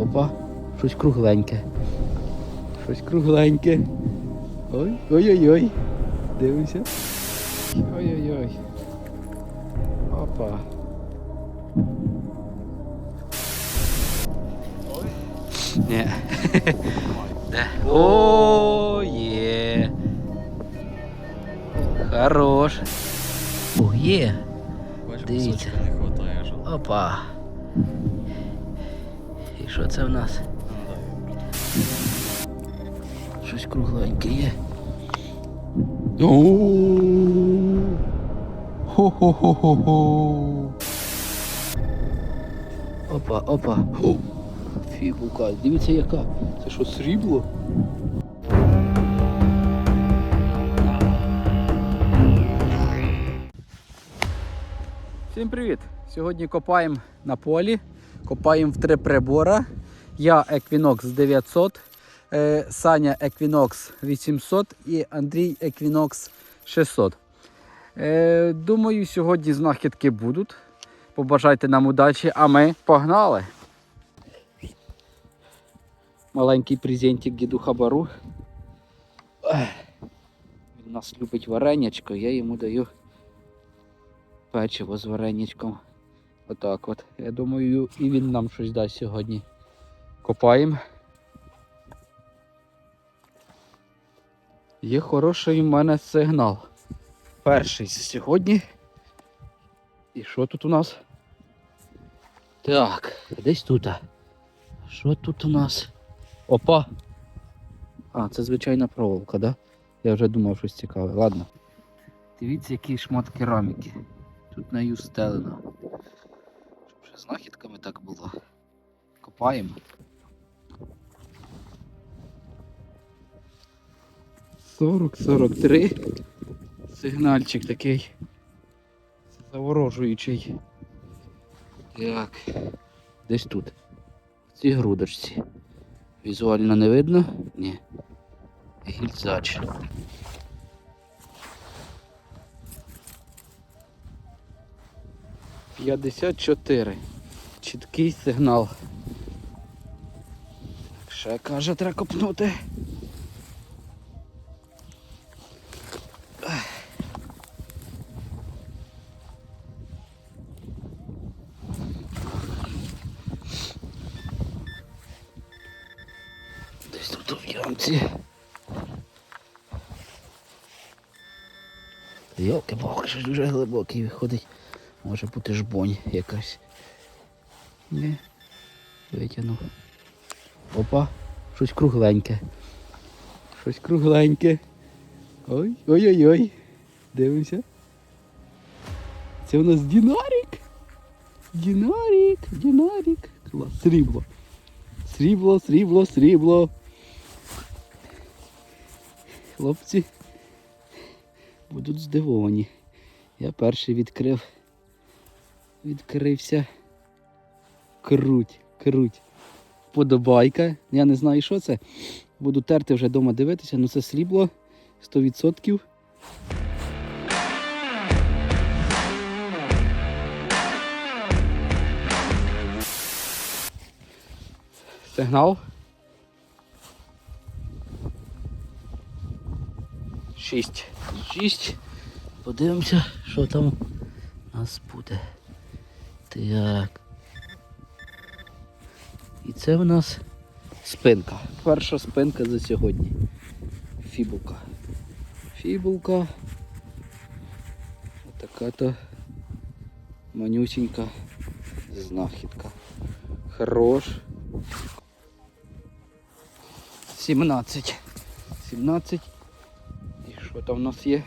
Опа, щось кругленьке. Щось кругленьке. Ой, ой-ой-ой. Дивимося. Ой-ой-ой. Опа. Ні. Де? О, є. Хорош. О, є. Дивіться. Опа. Що це в нас? Щось кругленьке є. Хо-хо-хо-хо-хо. Опа, опа. Хо. Фігука. Дивіться яка. Це що, срібло? Всім привіт! Сьогодні копаємо на полі, копаємо в три прибора. Я Equinox 900, е, Саня Equinox 800 і Андрій Equinox 600. Е, Думаю, сьогодні знахідки будуть. Побажайте нам удачі, а ми погнали. Маленький презентик діду Хабару. Він нас любить варенячко, я йому даю печиво з вареничком. Отак от. Я думаю, і він нам щось дасть сьогодні. Копаємо. Є хороший в мене сигнал. Перший з сьогодні. І що тут у нас? Так, десь тут. Що тут у нас? Опа! А, це звичайна проволока, да? Я вже думав щось цікаве. Ладно. Дивіться, який шмат кераміки. Тут нею стелено. Знахідками так було. Копаємо. Сорок, сорок три. Сигнальчик такий. Заворожуючий. Так. Десь тут. В цій грудочці. Візуально не видно? Ні. Гільзач. П'ятдесят чотири. Чіткий сигнал. Ще каже, треба копнути. Десь тут в ямці. Йолки палки щось дуже глибокий виходить. Може бути жбонь якась. Не. Витягнув. Опа, щось кругленьке. Щось кругленьке. Ой, ой-ой-ой. Дивимося. Це у нас дінарік. Дінарік, дінарік. Клас, срібло. Срібло, срібло, срібло. Хлопці будуть здивовані. Я перший відкрив. Відкрився. Круть, круть. Подобайка. Я не знаю, що це. Буду терти вже вдома дивитися, ну це срібло 100%. Сигнал. Шість. Шість. Подивимося, що там у нас буде. Так. І це в нас спинка. Перша спинка за сьогодні. Фібулка. Фібулка. Така то манюсінька знахідка. Хорош. 17. 17. І що там в нас є?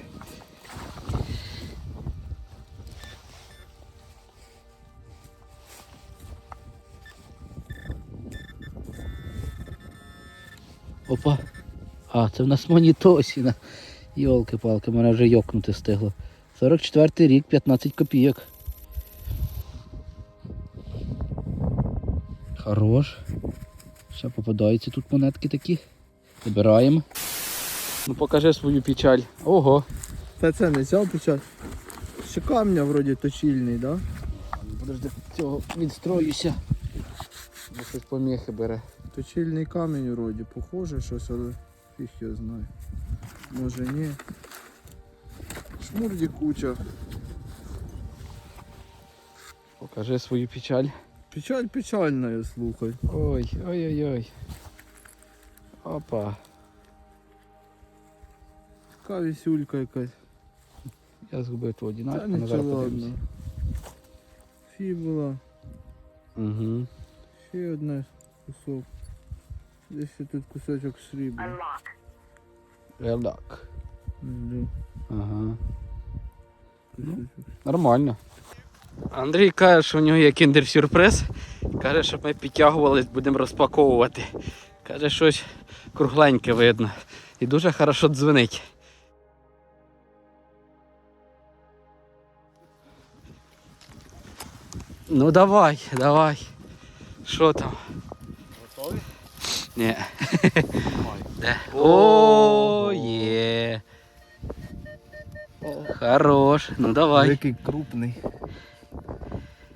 Опа. А, це в нас монітосіна. Йолки-палки, мене вже йокнути стигло. 44 рік, 15 копійок. Хорош. Ще попадаються тут монетки такі. Забираємо. Ну покажи свою печаль. Ого. Та це не взяв почати. Ще камня вроді точильний, да? Подожди, цього відстроюся. Бо щось поміхи бере. Точильний камінь вроді, похоже щось, але фіг його знає. Може ні. Шмурді куча. Покажи свою печаль. Печаль печальна, слухай. Ой, ой-ой-ой. Опа. Така вісюлька якась. Я згубив ту Та одинадцятку, нічого зараз ладно. подивимося. Фібула. Угу. Ще одна кусок. Десь ще тут кусочок срібла. Unlock. Релак. Ага. Кусочок. Нормально. Андрій каже, що в нього є кіндер-сюрприз. Каже, щоб ми підтягувались, будемо розпаковувати. Каже, щось кругленьке видно. І дуже хорошо дзвонить. Ну давай, давай. Що там? Готові? Ні. Де? О, є. Хорош. Ну давай. Який крупний.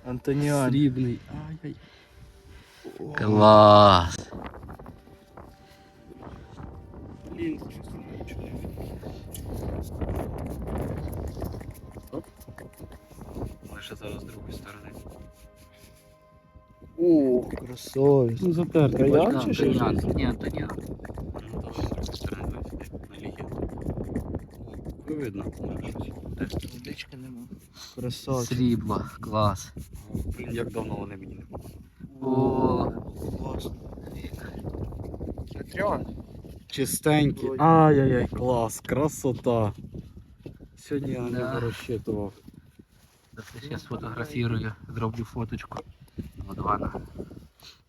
Антоніан. Срібний. Ай-яй. Клас. Блін, щось не чую. Лише зараз з другої сторони. О, красавець. Ну, затерти. Каян чи що? Ні, Антоніан. Ну, там з другої сторони на легенду. О, видно. Водички нема. Красавець. Срібло, клас. Блін, як давно вони мені не було. О, Класно. Патріон. Чистенькі. Ай-яй-яй, клас, красота. Сьогодні я нього розчитував. я сфотографірую, зроблю фоточку. Ладвана.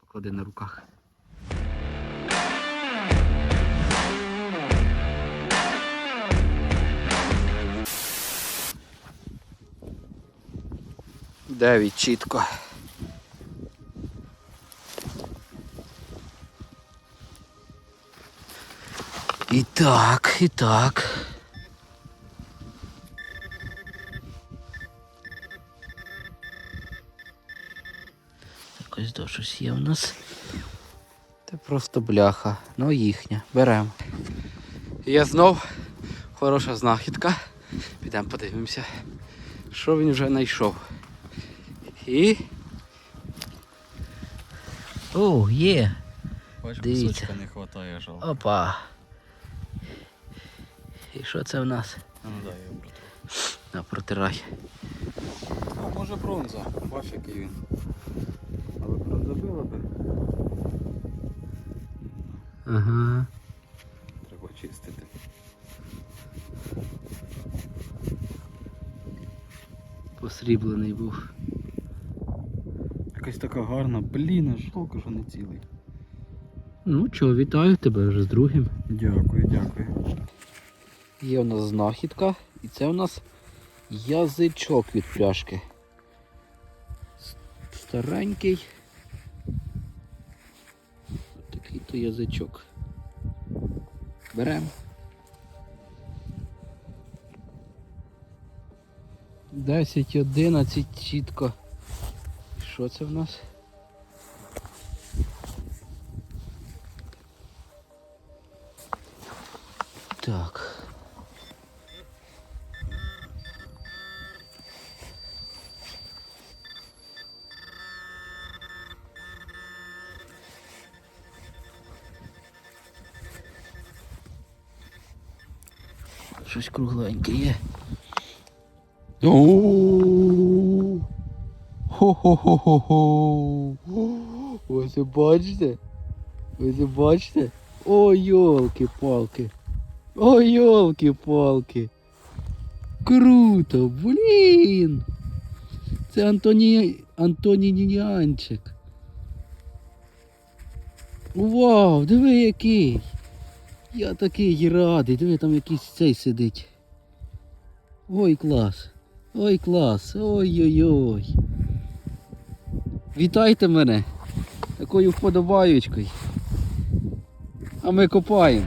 Поклади на руках. Дев'ять чітко. І так, і так. Так ось щось є в нас. Це просто бляха. Ну їхня. Беремо. Є знов хороша знахідка. Підемо подивимося, що він вже знайшов. І. О, є. Бач, Дивіться. кусочка не вистачає жалко. Опа. І що це в нас? Ну дай я обрату. На протирай. А може бронза, бач який він. Бронза би. Ага. Треба чистити. Посріблений був. Якась така гарна, блін, аж жалко, що не цілий. Ну чого, вітаю тебе вже з другим. Дякую, дякую. Є у нас знахідка, і це у нас язичок від пляшки. Старенький. Ось язичок. Беремо. Десять, одинадцять, чітко. І Що це в нас? Так. Щось кругленьке є. О! Хо-хо-хо-хо-хо! Ви бачите? Ось ви бачите? Ой, йолки-палки! Ой, йолки-палки! Круто, блін! Це Антоні... Антонінянчик. Вау, диви який! Я такий радий, диви, там якийсь цей сидить. Ой, клас! Ой, клас! Ой-ой-ой! Вітайте мене! Такою вподобаючкою. А ми копаємо.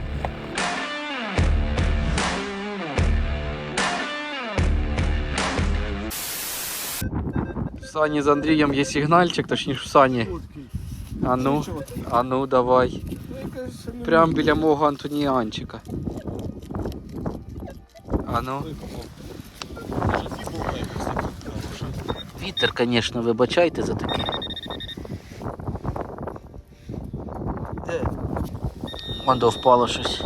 В Сані з Андрієм є сигнальчик, точніше в Сані. А ну, а ну давай. Прям біля мого Антоніанчика. А ну. Вітер, звісно, вибачайте за таке. Де? Мондо впало щось.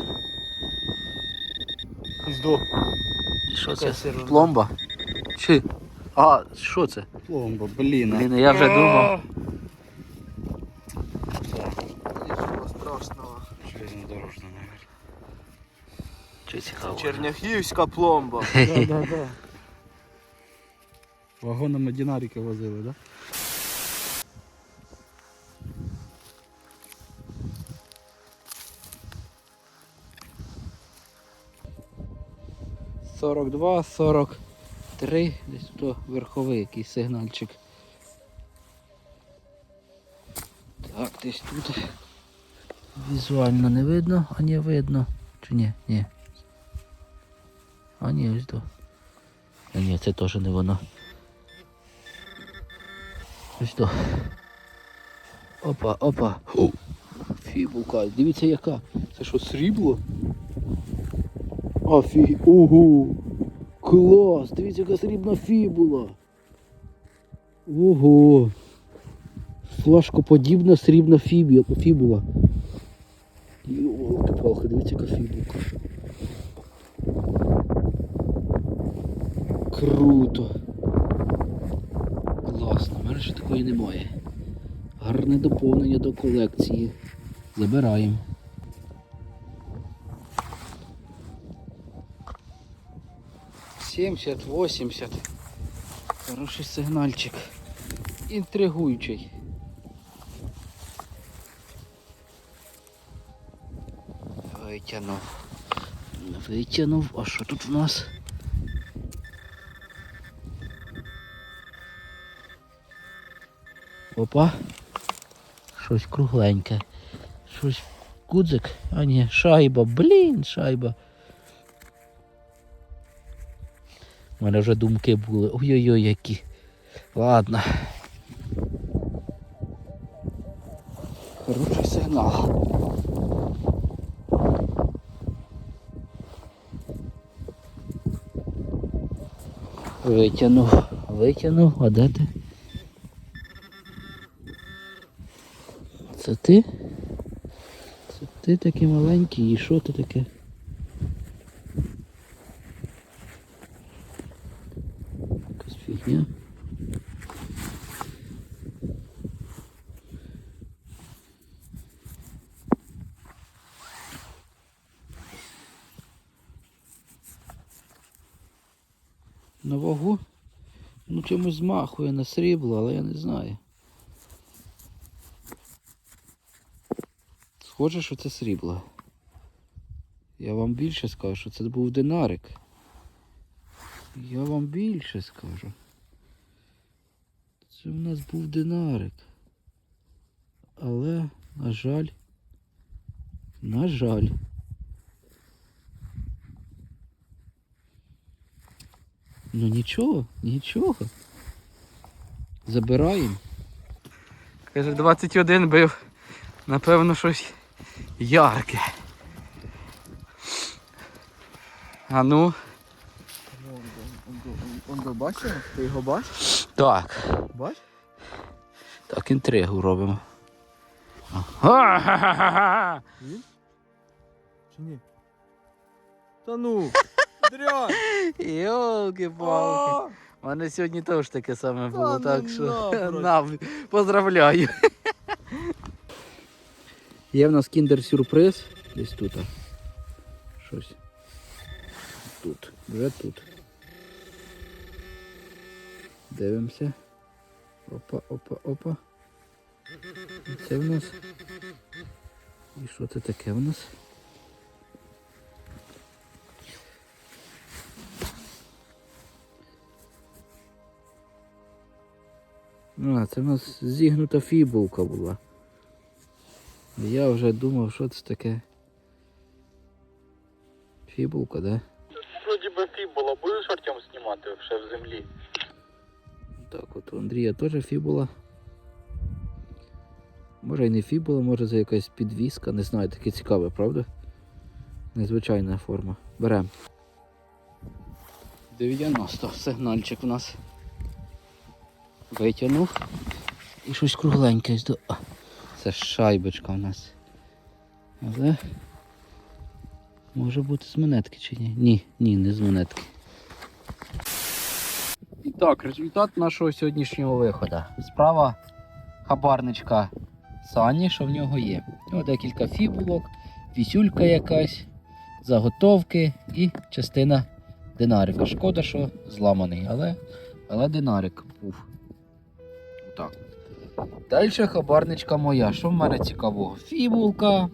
І що це? Пломба? Чи? А, що це? Пломба, блін. Блін, я вже думав. Черняхівська пломба. Вагонами динарики возили, так? Да? Сорок два, сорок три, десь тут верховий якийсь сигнальчик. Так, десь тут візуально не видно, а не видно. Чи ні? Ні. А ні, ось то. А ні, це теж не воно. Ось то. Опа, опа. О, фібулка, дивіться яка. Це що, срібло? Офі... Ого! Клас! Дивіться, яка срібна фібула. Ого! Флажкоподібна срібна фібула. Йолки палки, дивіться, яка фібулка. Круто. Класно, в мене ще такої немає. Гарне доповнення до колекції. Забираємо. Сімдесят, восемьдесят. Хороший сигнальчик. Інтригуючий. Витягнув. Витягнув. А що тут в нас? Опа. Щось кругленьке. Щось кудзик. А ні, шайба. Блін, шайба. У мене вже думки були. Ой-ой-ой, які. Ладно. Хороший сигнал. Витягнув, витягнув, а де ти? Це ти? Це ти такий маленький і що ти таке? Якась фігня. На вагу? Ну чимось змахує на срібло, але я не знаю. Схоже, що це срібло. Я вам більше скажу, що це був динарик. Я вам більше скажу. Це в нас був динарик. Але, на жаль, на жаль. Ну нічого, нічого. Забираємо. Каже, 21 бив. Напевно, щось ярке. А ну. Он бачив? Ти його бачиш? Так. Бач? Так, інтригу робимо. Ага. Чи ні? Та ну! Дрянь! Йолки-палки. У мене сьогодні теж таке саме було, ну так що поздравляю. Є в нас кіндер-сюрприз. Десь тут. Щось. Тут. Вже тут. Дивимося. Опа, опа, опа. Це в нас. І що це таке в нас? А, це в нас зігнута фібулка була. Я вже думав, що це таке. Фібулка, да? Вроді би фібула, будеш Артем знімати ще в землі? Так, от у Андрія теж фібула. Може і не фібула, може це якась підвіска, не знаю, таке цікаве, правда? Незвичайна форма. Беремо. 90 сигнальчик у нас. Витягнув. І щось кругленьке. Це шайбочка у нас. Але може бути з монетки чи ні? Ні, ні, не з монетки. І так, результат нашого сьогоднішнього виходу. Справа хабарничка Сані, що в нього є. О, декілька фібулок, вісюлька якась, заготовки і частина динарика. Шкода, що зламаний, але, але динарик був. Отак. Далі хабарничка моя. Що в мене цікавого? Фібулка,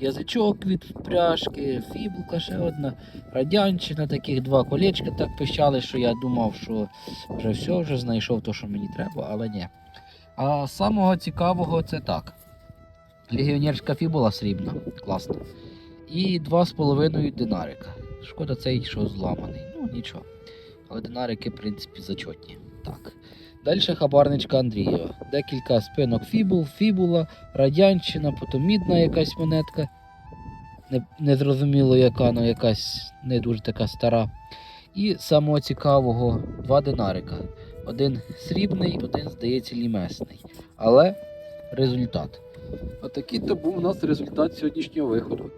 язичок від пряжки, фібулка ще одна, радянщина, таких два колечка так пищали, що я думав, що вже все, вже знайшов те, що мені треба, але ні. А самого цікавого це так. Легіонерська фібула срібна, класно. І 2,5 динарика. Шкода цей, що зламаний. Ну нічого. Але динарики, в принципі, зачетні. Так. Далі хабарничка Андрієва. Декілька спинок фібул, фібула, радянщина, потім мідна якась монетка. Не, незрозуміло яка, але якась не дуже така стара. І самого цікавого два динарика. Один срібний, один, здається, лімесний. Але результат. Отакий то був у нас результат сьогоднішнього виходу.